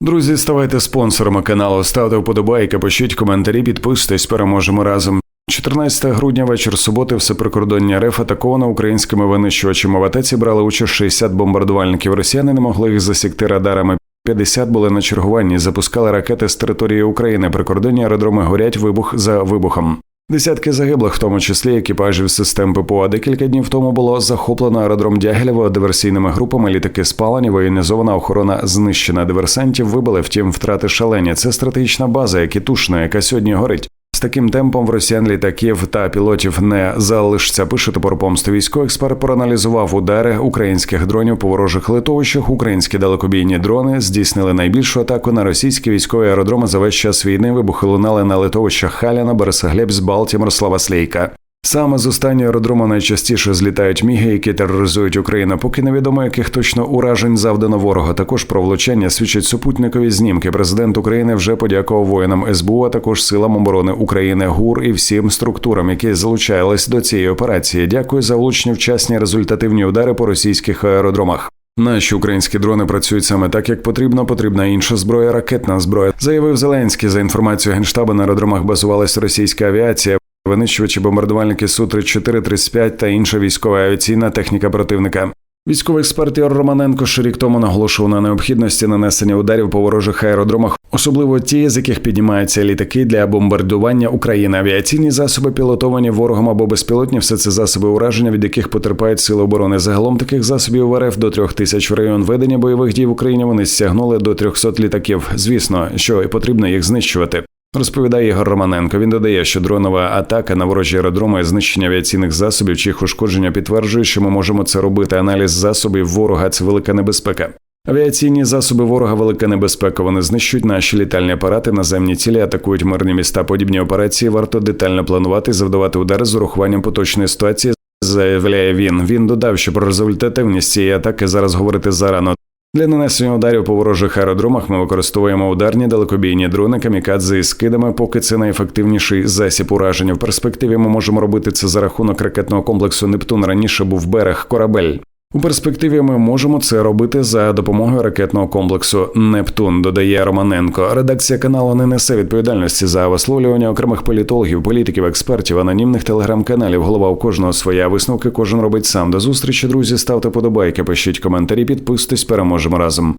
Друзі, ставайте спонсорами каналу, ставте вподобайки, пишіть коментарі, підписуйтесь, переможемо разом. 14 грудня вечір суботи все прикордоння РФ атаковано українськими винищувачами. В атаці брали участь 60 бомбардувальників. Росіяни не могли їх засікти радарами. 50 були на чергуванні, запускали ракети з території України. Прикордонні аеродроми горять вибух за вибухом. Десятки загиблих, в тому числі екіпажів систем ППО. Декілька днів тому було захоплено аеродром Дягілєво диверсійними групами. Літаки спалені, воєнізована охорона знищена. Диверсантів вибили, втім, втрати шалені. Це стратегічна база, якітушна, яка сьогодні горить. З таким темпом в росіян літаків та пілотів не залишиться. Пише топор помсти. Військовий експерт проаналізував удари українських дронів по ворожих литовищах. Українські далекобійні дрони здійснили найбільшу атаку на російські військові аеродроми за весь час війни. Вибухи лунали на литовищах Халяна, Бересаглебс, Балтімор, Славаслейка. Саме з останнього аеродрому найчастіше злітають міги, які тероризують Україну. Поки невідомо, яких точно уражень завдано ворога. Також про влучання свідчать супутникові знімки. Президент України вже подякував воїнам СБУ, а також силам оборони України, ГУР і всім структурам, які залучались до цієї операції. Дякую за влучні вчасні результативні удари по російських аеродромах. Наші українські дрони працюють саме так, як потрібно. Потрібна інша зброя, ракетна зброя. Заявив Зеленський. За інформацією генштабу на аеродромах базувалась російська авіація. Винищувачі, бомбардувальники су 34 35 та інша військова авіаційна техніка противника. Військовий експерт Ігор Романенко ще рік тому наголошував на необхідності нанесення ударів по ворожих аеродромах, особливо ті, з яких піднімаються літаки для бомбардування України. Авіаційні засоби пілотовані ворогом або безпілотні, все це засоби ураження, від яких потерпають сили оборони. Загалом таких засобів в РФ до трьох тисяч в район ведення бойових дій в Україні. Вони стягнули до 300 літаків. Звісно, що і потрібно їх знищувати. Розповідає Ігор Романенко. Він додає, що дронова атака на ворожі аеродроми знищення авіаційних засобів чи їх ушкодження підтверджує, що ми можемо це робити. Аналіз засобів ворога це велика небезпека. Авіаційні засоби ворога велика небезпека. Вони знищують наші літальні апарати, наземні цілі, атакують мирні міста. Подібні операції варто детально планувати, завдавати удари з урахуванням поточної ситуації. Заявляє він. Він додав, що про результативність цієї атаки зараз говорити зарано. Для нанесення ударів по ворожих аеродромах ми використовуємо ударні далекобійні дрони камікадзе і скидами, поки це найефективніший засіб ураження. В перспективі ми можемо робити це за рахунок ракетного комплексу Нептун. Раніше був берег корабель. У перспективі ми можемо це робити за допомогою ракетного комплексу Нептун. Додає Романенко. Редакція каналу не несе відповідальності за висловлювання окремих політологів, політиків, експертів, анонімних телеграм-каналів. Голова у кожного своя висновки. Кожен робить сам. До зустрічі, друзі. Ставте подобайки, пишіть коментарі, підписуйтесь, переможемо разом.